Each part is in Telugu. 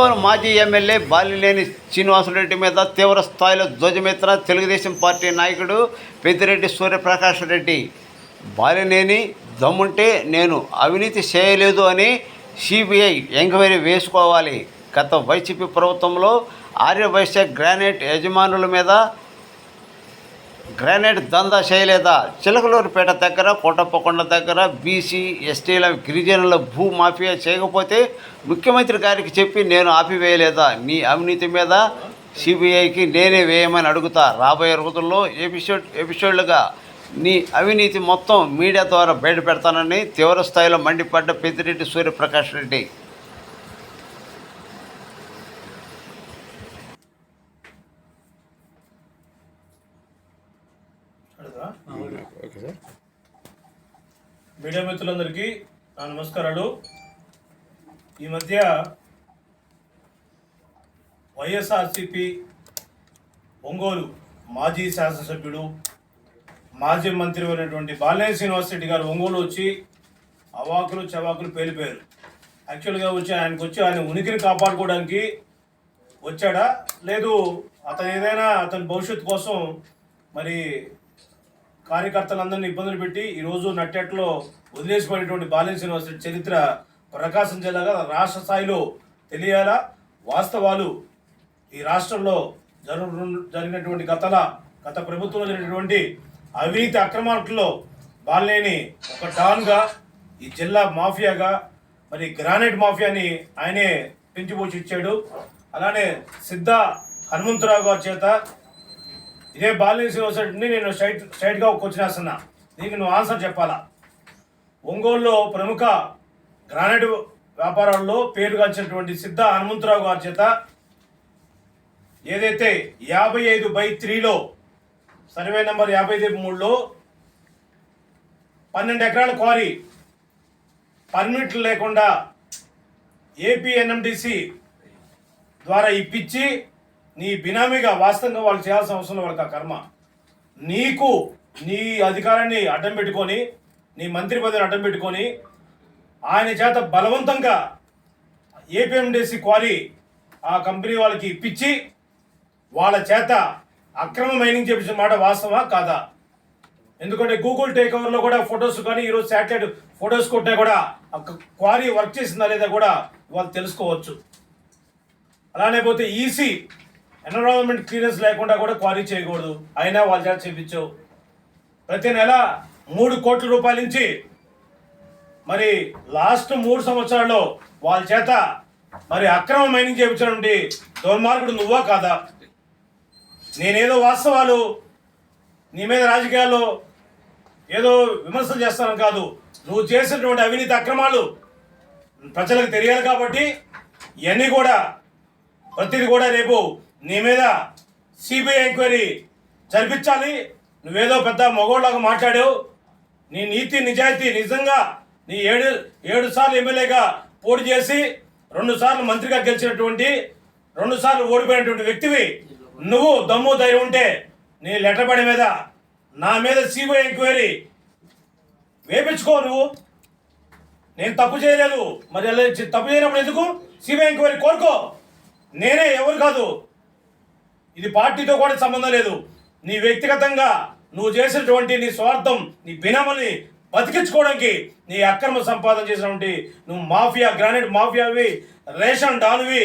ఒంగోలు మాజీ ఎమ్మెల్యే బాలినేని శ్రీనివాసరెడ్డి మీద తీవ్ర స్థాయిలో ధ్వజమెత్తిన తెలుగుదేశం పార్టీ నాయకుడు పెద్దిరెడ్డి సూర్యప్రకాష్ రెడ్డి. బాలినేని దమ్ముంటే నేను అవినీతి చేయలేదు అని సిబిఐ ఎంక్వైరీ వేసుకోవాలి. గత వైసీపీ ప్రభుత్వంలో ఆర్యవైశ్య గ్రానైట్ యజమానుల మీద గ్రానైట్ దందా చేయలేదా? చిలకలూరుపేట దగ్గర కోటప్పకొండ దగ్గర బీసీ ఎస్టీల గిరిజనుల భూ మాఫియా చేయకపోతే ముఖ్యమంత్రి గారికి చెప్పి నేను ఆపివేయలేదా? నీ అవినీతి మీద సిబిఐకి నేనే వేయమని అడుగుతా. రాబోయే రోజుల్లో ఎపిసోడ్ ఎపిసోడ్లుగా నీ అవినీతి మొత్తం మీడియా ద్వారా బయట పెడతానని తీవ్ర స్థాయిలో మండిపడ్డ పెద్దిరెడ్డి సూర్యప్రకాష్ రెడ్డి. మీడియా మిత్రులందరికీ నా నమస్కారాలు. ఈ మధ్య వైఎస్ఆర్సిపి ఒంగోలు మాజీ శాసనసభ్యుడు మాజీ మంత్రి అయినటువంటి బాలినేని శ్రీనివాసరెడ్డి గారు ఒంగోలు వచ్చి అవాకులు చవాకులు పేలిపోయారు. యాక్చువల్గా వచ్చి ఆయనకు వచ్చి ఆయన ఉనికిని కాపాడుకోవడానికి వచ్చాడా? లేదు అతను ఏదైనా అతని భవిష్యత్తు కోసం మరి కార్యకర్తలందరినీ ఇబ్బందులు పెట్టి ఈరోజు నట్టెట్లో వదిలేసిపోయినటువంటి బాలిన యూనివర్సిటీ చరిత్ర ప్రకాశం జిల్లాగా రాష్ట్ర స్థాయిలో తెలియాలా? వాస్తవాలు ఈ రాష్ట్రంలో జరు జరిగినటువంటి గతల గత ప్రభుత్వంలో జరిగినటువంటి అవినీతి అక్రమార్కుల్లో బాలనేని ఒక డాన్గా ఈ జిల్లా మాఫియాగా మరి గ్రానైట్ మాఫియాని ఆయనే పెంచిపోచి ఇచ్చాడు. అలానే సిద్ధ హనుమంతరావు గారి చేత ఇదే బాలినేని యూనివర్సిటీని నేను స్ట్రైట్ స్ట్రైట్గా ఒక దీనికి నువ్వు ఆన్సర్ చెప్పాలా? ఒంగోలులో ప్రముఖ గ్రానైట్ వ్యాపారాల్లో పేరుగాల్చినటువంటి సిద్ధ హనుమంతరావు గారి చేత ఏదైతే యాభై ఐదు బై త్రీలో సర్వే నెంబర్ యాభై ఐదు మూడులో పన్నెండు ఎకరాల క్వారీ పర్మిట్లు లేకుండా ఏపీ ఎన్ఎండిసి ద్వారా ఇప్పించి నీ బినామీగా వాస్తవంగా వాళ్ళు చేయాల్సిన అవసరం వాళ్ళకి ఆ కర్మ. నీకు నీ అధికారాన్ని అడ్డం పెట్టుకొని నీ మంత్రి పదవిని అడ్డం పెట్టుకొని ఆయన చేత బలవంతంగా ఏపీఎండిసి క్వారీ ఆ కంపెనీ వాళ్ళకి ఇప్పించి వాళ్ళ చేత అక్రమ మైనింగ్ చేపించిన మాట వాస్తవా కాదా? ఎందుకంటే గూగుల్ టేక్ ఓవర్లో కూడా ఫొటోస్ కానీ ఈరోజు శాటిలైట్ ఫొటోస్ కొట్టే కూడా ఆ క్వారీ వర్క్ చేసిందా లేదా కూడా వాళ్ళు తెలుసుకోవచ్చు. అలానే పోతే ఈసీ ఎన్విరాన్మెంట్ క్లియరెన్స్ లేకుండా కూడా క్వారీ చేయకూడదు. అయినా వాళ్ళ చేత చేపించావు. ప్రతి నెల మూడు కోట్ల రూపాయల నుంచి మరి లాస్ట్ మూడు సంవత్సరాల్లో వాళ్ళ చేత మరి అక్రమ మైనింగ్ చేయించినటువంటి దుర్మార్గుడు నువ్వా కాదా? నేనేదో వాస్తవాలు నీ మీద రాజకీయాల్లో ఏదో విమర్శలు చేస్తాను కాదు. నువ్వు చేసినటువంటి అవినీతి అక్రమాలు ప్రజలకు తెలియాలి కాబట్టి ఇవన్నీ కూడా ప్రతిది కూడా రేపు నీ మీద సిబిఐ ఎంక్వైరీ జరిపించాలి. నువ్వేదో పెద్ద మగోళ్ళగా మాట్లాడావు. నీ నీతి నిజాయితీ నిజంగా నీ ఏడు ఏడు సార్లు ఎమ్మెల్యేగా పోటీ చేసి రెండు సార్లు మంత్రిగా గెలిచినటువంటి రెండు సార్లు ఓడిపోయినటువంటి వ్యక్తివి నువ్వు దమ్ము ధైర్యం ఉంటే నీ లెటర్ పడి మీద నా మీద సిబిఐ ఎంక్వైరీ వేపించుకో నువ్వు. నేను తప్పు చేయలేదు. మరి తప్పు చేయనప్పుడు ఎందుకు? సిబిఐ ఎంక్వైరీ కోరుకో. నేనే ఎవరు కాదు. ఇది పార్టీతో కూడా సంబంధం లేదు. నీ వ్యక్తిగతంగా నువ్వు చేసినటువంటి నీ స్వార్థం నీ బినమని బతికించుకోవడానికి నీ అక్రమ సంపాదన చేసినటువంటి నువ్వు మాఫియా గ్రానైట్ మాఫియావి రేషన్ డాన్వి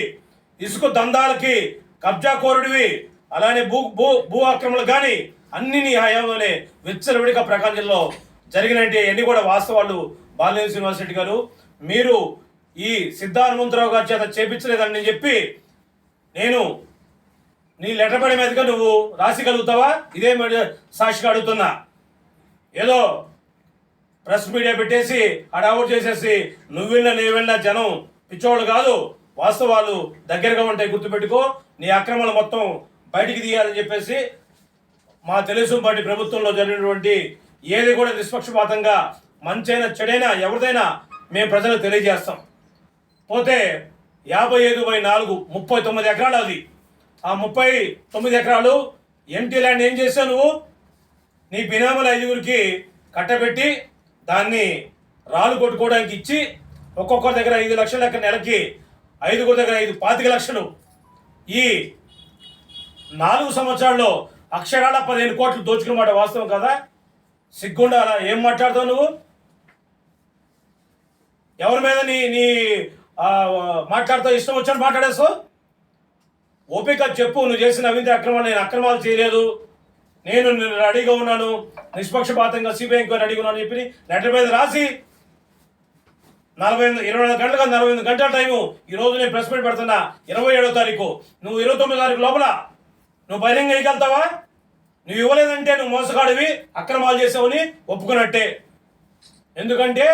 ఇసుక దందాలకి కబ్జా కోరుడివి అలానే భూ భూ భూ ఆక్రమణలు కానీ అన్ని నీ హయాంలోనే విచ్చలవిడిగా ప్రకాశం జిల్లాలో జరిగినట్టు అన్ని కూడా వాస్తవాలు బాలినేని శ్రీనివాసరెడ్డి గారు. మీరు ఈ సిద్ధార్థమంతరావు గారి చేత చేపించలేదని చెప్పి నేను నీ లెటర్ పడే మీదుగా నువ్వు రాసిగలుగుతావా? ఇదే సాక్షిగా అడుగుతున్నా. ఏదో ప్రెస్ మీడియా పెట్టేసి హడావుడు చేసేసి నువ్వు వెళ్ళినా జనం పిచ్చోళ్ళు కాదు వాస్తవాలు దగ్గరగా ఉంటాయి గుర్తుపెట్టుకో. నీ అక్రమాలు మొత్తం బయటికి తీయాలని చెప్పేసి మా తెలుసు పార్టీ ప్రభుత్వంలో జరిగినటువంటి ఏది కూడా నిష్పక్షపాతంగా మంచైనా చెడైనా ఎవరిదైనా మేము ప్రజలకు తెలియజేస్తాం. పోతే యాభై ఐదు బై నాలుగు ముప్పై తొమ్మిది ఎకరాలు అది. ఆ ముప్పై తొమ్మిది ఎకరాలు ఎంటీ ల్యాండ్ ఏం చేశావు నువ్వు? నీ బినామల ఐదుగురికి కట్టబెట్టి దాన్ని రాళ్ళు కొట్టుకోవడానికి ఇచ్చి ఒక్కొక్కరి దగ్గర ఐదు లక్షల లెక్క నెలకి ఐదుగురు దగ్గర ఐదు పాతిక లక్షలు. ఈ నాలుగు సంవత్సరాల్లో అక్షరాల పదిహేను కోట్లు దోచుకున్న మాట వాస్తవం కదా? సిగ్గుండాలా ఏం మాట్లాడతావు నువ్వు? ఎవరి మీద నీ నీ ఆ, మాట్లాడతావు? ఇష్టం వచ్చాడు మాట్లాడేస్తావు? ఓపిక చెప్పు నువ్వు చేసిన అవినీతి అక్రమాలు నేను అక్రమాలు చేయలేదు. నేను రెడీగా ఉన్నాను. నిష్పక్షపాతంగా సిబిఐ ఎంక్వైరీ రెడీగా ఉన్నాను చెప్పి లెటర్ మీద రాసి నలభై ఎనిమిది ఇరవై నాలుగు గంటలకు నలభై ఎనిమిది గంటల టైము ఈ రోజు నేను ప్రెస్ మీట్ పెడుతున్నా. ఇరవై ఏడో తారీఖు. నువ్వు ఇరవై తొమ్మిది తారీఖు లోపల నువ్వు బహిరంగ వేయగలుగుతావా నువ్వు ఇవ్వలేదంటే నువ్వు మోసగాడివి అక్రమాలు చేసావని ఒప్పుకున్నట్టే. ఎందుకంటే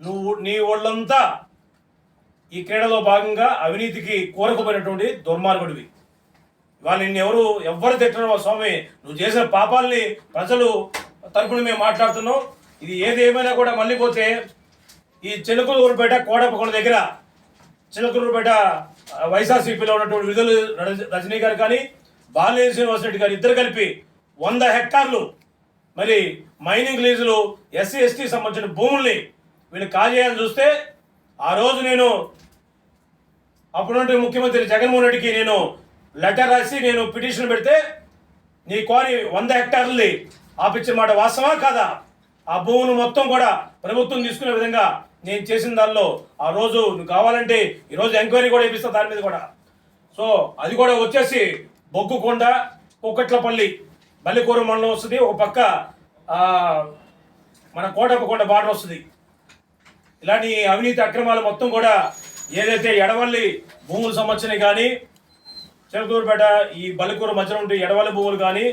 నువ్వు నీ ఒళ్ళంతా ఈ క్రీడలో భాగంగా అవినీతికి కోరకపోయినటువంటి దుర్మార్గుడివి. వాళ్ళు నిన్నెవరు ఎవ్వరు తిట్టరు స్వామి? నువ్వు చేసిన పాపాలని ప్రజలు తరపున మేము మాట్లాడుతున్నాం. ఇది ఏది ఏమైనా కూడా మళ్ళీ పోతే ఈ చిలకలూరుపేట కోడపకొండ దగ్గర చిలకలూరుపేట వైఎస్ఆర్సీపీలో ఉన్నటువంటి విధులు రజ- రజనీ గారు కానీ బాలినేని శ్రీనివాస్ రెడ్డి గారు ఇద్దరు కలిపి వంద హెక్టార్లు మరి మైనింగ్ లీజులు ఎస్సీ ఎస్టీ సంబంధించిన భూముల్ని వీళ్ళు కాజేయాలని చూస్తే ఆ రోజు నేను అప్పుడుంటే ముఖ్యమంత్రి జగన్మోహన్ రెడ్డికి నేను లెటర్ రాసి నేను పిటిషన్ పెడితే నీ కోరి వంద హెక్టార్లది ఆపించిన మాట వాస్తవా కాదా? ఆ భూములు మొత్తం కూడా ప్రభుత్వం తీసుకునే విధంగా నేను చేసిన దానిలో ఆ రోజు నువ్వు కావాలంటే ఈరోజు ఎంక్వైరీ కూడా వేపిస్తా దాని మీద కూడా. సో అది కూడా వచ్చేసి బొగ్గుకొండ కుక్కట్లపల్లి బల్లికూరు మండలం వస్తుంది. ఒక పక్క మన కోటప్పకొండ బార్డర్ వస్తుంది. ఇలాంటి అవినీతి అక్రమాలు మొత్తం కూడా ఏదైతే ఎడవల్లి భూములు సంబంధించినవి కానీ చెరుకూరుపేట ఈ బలికూరు మధ్యన ఉండే ఎడవల్లి భూములు కానీ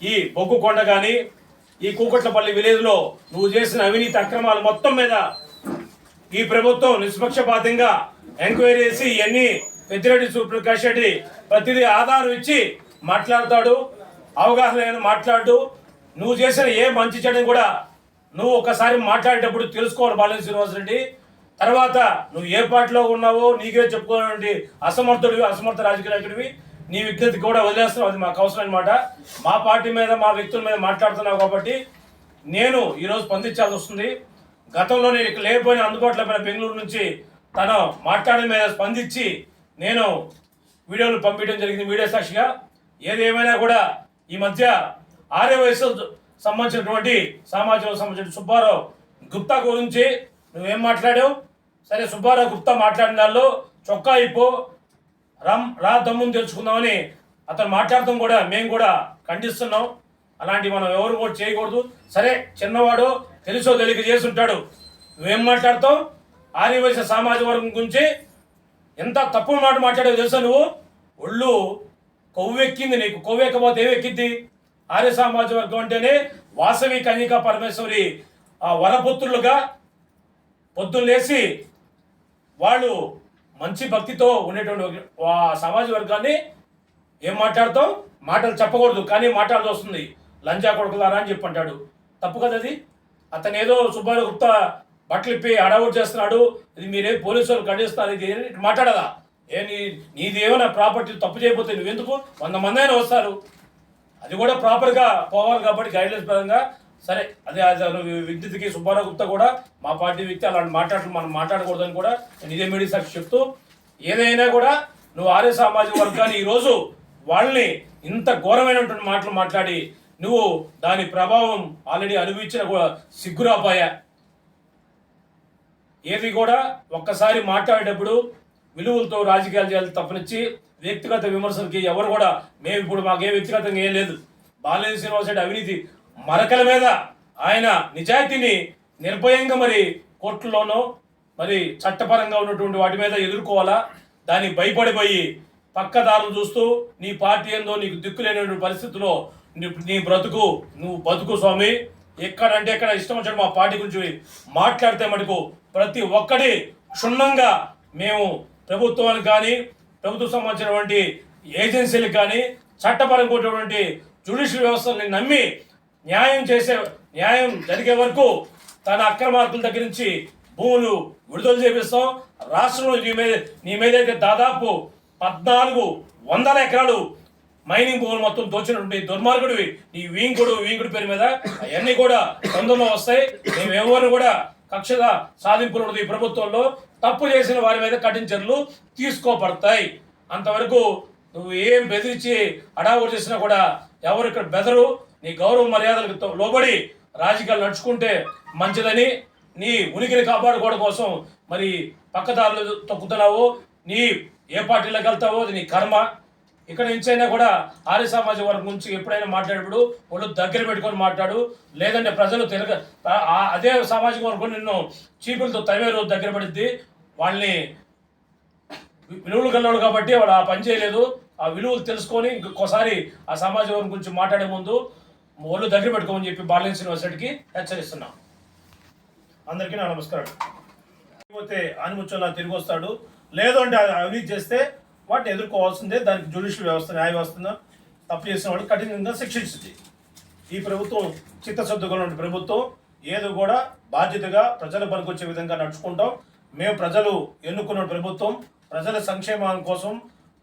ఈ బొగ్గు కొండ కానీ ఈ కూకట్లపల్లి విలేజ్లో నువ్వు చేసిన అవినీతి అక్రమాలు మొత్తం మీద ఈ ప్రభుత్వం నిష్పక్షపాతంగా ఎంక్వైరీ చేసి ఇవన్నీ పెద్దిరెడ్డి సూప్రకాష్ రెడ్డి ప్రతిదీ ఆధారం ఇచ్చి మాట్లాడతాడు అవగాహన లేని మాట్లాడు. నువ్వు చేసిన ఏ మంచి చెడుని కూడా నువ్వు ఒకసారి మాట్లాడేటప్పుడు తెలుసుకోవాలి బాలినేని శ్రీనివాస్ రెడ్డి. తర్వాత నువ్వు ఏ పార్టీలో ఉన్నావో నీకే చెప్పుకోవాలంటే అసమర్థుడివి అసమర్థ రాజకీయ నాయకుడివి. నీ విజ్ఞత కూడా వదిలేస్తున్నావు అది మాకు అవసరం అనమాట మా పార్టీ మీద మా వ్యక్తుల మీద మాట్లాడుతున్నావు కాబట్టి నేను ఈరోజు స్పందించాల్సి వస్తుంది. గతంలో నేను ఇక్కడ లేకపోయిన అందుబాటులో పోయిన బెంగళూరు నుంచి తను మాట్లాడిన మీద స్పందించి నేను వీడియోలు పంపించడం జరిగింది మీడియా సాక్షిగా. ఏది ఏమైనా కూడా ఈ మధ్య ఆర్య వయసు సంబంధించినటువంటి సామాజిక సంబంధించిన సుబ్బారావు గుప్తా గురించి నువ్వేం మాట్లాడావు? సరే సుబ్బారావు గుప్తా మాట్లాడిన దానిలో చొక్కా అయిపో రమ్ రా దమ్ముని తెలుసుకుందామని అతను మాట్లాడటం కూడా మేము కూడా ఖండిస్తున్నాం. అలాంటి మనం ఎవరు కూడా చేయకూడదు. సరే చిన్నవాడు తెలుసో తెలియక చేసి ఉంటాడు నువ్వేం మాట్లాడతావు? ఆర్యవైశ్య సామాజిక వర్గం గురించి ఎంత తప్పు మాట మాట్లాడావు తెలుసా నువ్వు? ఒళ్ళు కొవ్వెక్కింది నీకు. కొవ్వెక్కబోతే ఏమెక్కింది ఆర్య సామాజిక వర్గం అంటేనే వాసవి కన్యకా పరమేశ్వరి ఆ వరపుత్రులుగా పొద్దున్న లేచి వాళ్ళు మంచి భక్తితో ఉండేటువంటి ఆ సమాజ వర్గాన్ని ఏం మాట్లాడతాం? మాటలు చెప్పకూడదు కానీ మాట్లాడాల్సి వస్తుంది. లంజా కొడుకులారా అని చెప్పి అంటాడు. తప్పు కదా అది? అతను ఏదో సుబ్బారావు గుప్తా బట్టలు ఇప్పి అడౌట్ చేస్తున్నాడు. ఇది మీరే పోలీసు వాళ్ళు ఖండిస్తారు ఇది మాట్లాడదా ఏ నీ నీది ఏమైనా ప్రాపర్టీ తప్పు చేయకపోతే నువ్వెందుకు? వంద మంది అయినా వస్తారు. అది కూడా ప్రాపర్గా పోవాలి కాబట్టి గైడ్లైన్స్ పరంగా సరే అదే అదే విద్యుత్కి సుబ్బారావు గుప్తా కూడా మా పార్టీ వ్యక్తి అలాంటి మాట్లాడటం మనం మాట్లాడకూడదని కూడా నేను ఇదే మీడియా సాక్షి చెప్తూ ఏదైనా కూడా నువ్వు ఆర్య సామాజిక వర్గాన్ని ఈరోజు వాళ్ళని ఇంత ఘోరమైనటువంటి మాటలు మాట్లాడి నువ్వు దాని ప్రభావం ఆల్రెడీ అనుభవించిన కూడా సిగ్గురాపాయా? ఏది కూడా ఒక్కసారి మాట్లాడేటప్పుడు విలువలతో రాజకీయాలు చేయాలి తప్పనిచ్చి వ్యక్తిగత విమర్శలకి ఎవరు కూడా మేము ఇప్పుడు మాకే వ్యక్తిగతంగా ఏం లేదు. బాలేని శ్రీనివాస్ రెడ్డి అవినీతి మరకల మీద ఆయన నిజాయితీని నిర్భయంగా మరి కోర్టులోనో మరి చట్టపరంగా ఉన్నటువంటి వాటి మీద ఎదుర్కోవాలా? దాన్ని భయపడిపోయి పక్కదారులు చూస్తూ నీ పార్టీ ఏందో నీకు దిక్కులేనటువంటి పరిస్థితిలో నీ- నీ బ్రతుకు నువ్వు బతుకు స్వామి. ఎక్కడంటే ఎక్కడ ఇష్టం వచ్చాడు మా పార్టీ గురించి మాట్లాడితే మటుకు ప్రతి ఒక్కటి క్షుణ్ణంగా మేము ప్రభుత్వానికి కానీ ప్రభుత్వం సంబంధించినటువంటి ఏజెన్సీలకు కానీ చట్టపరంగా జ్యుడిషియల్ వ్యవస్థని నమ్మి న్యాయం చేసే న్యాయం జరిగే వరకు తన అక్రమార్కుల దగ్గర నుంచి భూములు విడుదల చేపిస్తాం. రాష్ట్రంలో నీ మీద నీ మీద అయితే దాదాపు పద్నాలుగు వందల ఎకరాలు మైనింగ్ భూములు మొత్తం దోచినటువంటి దుర్మార్గుడివి. నీ వీంకుడు వీంకుడి పేరు మీద అవన్నీ కూడా తొందరలో వస్తాయి. మేము కూడా కక్షగా సాధింపులు ఉండదు ఈ ప్రభుత్వంలో. తప్పు చేసిన వారి మీద కఠిన చర్యలు తీసుకోబడతాయి. అంతవరకు నువ్వు ఏం బెదిరించి అడావుడు చేసినా కూడా ఎవరు ఇక్కడ బెదరు. నీ గౌరవ మర్యాదలకు లోబడి రాజకీయాలు నడుచుకుంటే మంచిదని నీ ఉనికిని కాపాడుకోవడం కోసం మరి పక్కదారులు తొక్కుతున్నావు. నీ ఏ పార్టీలోకి వెళ్తావో అది నీ కర్మ. ఇక్కడ నుంచైనా కూడా ఆర్య సమాజ వర్గం గురించి ఎప్పుడైనా మాట్లాడేప్పుడు వాళ్ళు దగ్గర పెట్టుకొని మాట్లాడు. లేదంటే ప్రజలు తిరగ ఆ- అదే సామాజిక వర్గం నిన్ను చీపులతో తవేరు దగ్గర పడిద్ది. వాళ్ళని విలువలు కలవాడు కాబట్టి వాడు ఆ పని చేయలేదు. ఆ విలువలు తెలుసుకొని ఇంకొకసారి ఆ సమాజ వర్గం గురించి మాట్లాడే ముందు ఒళ్ళు దగ్గర పెట్టుకోమని చెప్పి బాలిన్స్ యూనివర్సిటీకి హెచ్చరిస్తున్నాం. అందరికీ నా నమస్కారం పోతే ఆనిముచ్చలా తిరిగి వస్తాడు. లేదు అంటే అది అవినీతి చేస్తే వాటిని ఎదుర్కోవాల్సిందే. దానికి జ్యుడిషియల్ వ్యవస్థ న్యాయ వ్యవస్థ తప్పు చేసిన వాడికి కఠినంగా శిక్షించింది. ఈ ప్రభుత్వం చిత్తశుద్ధి కలిగిన ప్రభుత్వం ఏదో కూడా బాధ్యతగా ప్రజల పనికొచ్చే విధంగా నడుచుకుంటాం. మేము ప్రజలు ఎన్నుకున్న ప్రభుత్వం ప్రజల సంక్షేమం కోసం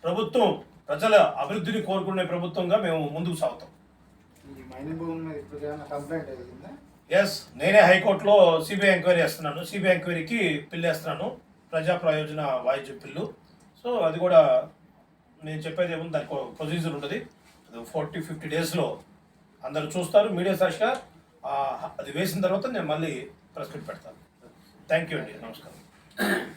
ప్రభుత్వం ప్రజల అభివృద్ధిని కోరుకునే ప్రభుత్వంగా మేము ముందుకు సాగుతాం. ఎస్ నేనే హైకోర్టులో సిబిఐ ఎంక్వైరీ చేస్తున్నాను. సిబిఐ ఎంక్వైరీకి పిల్లు వేస్తున్నాను ప్రజా ప్రయోజన వాయిద్య పిల్లు సో అది కూడా నేను చెప్పేది ఏముంది? దానికి ప్రొసీజర్ ఉంటుంది. ఫార్టీ ఫిఫ్టీ డేస్లో అందరూ చూస్తారు. మీడియా సాక్షిగా అది వేసిన తర్వాత నేను మళ్ళీ ప్రెస్ మీట్ పెడతాను. థ్యాంక్ యూ అండి. నమస్కారం.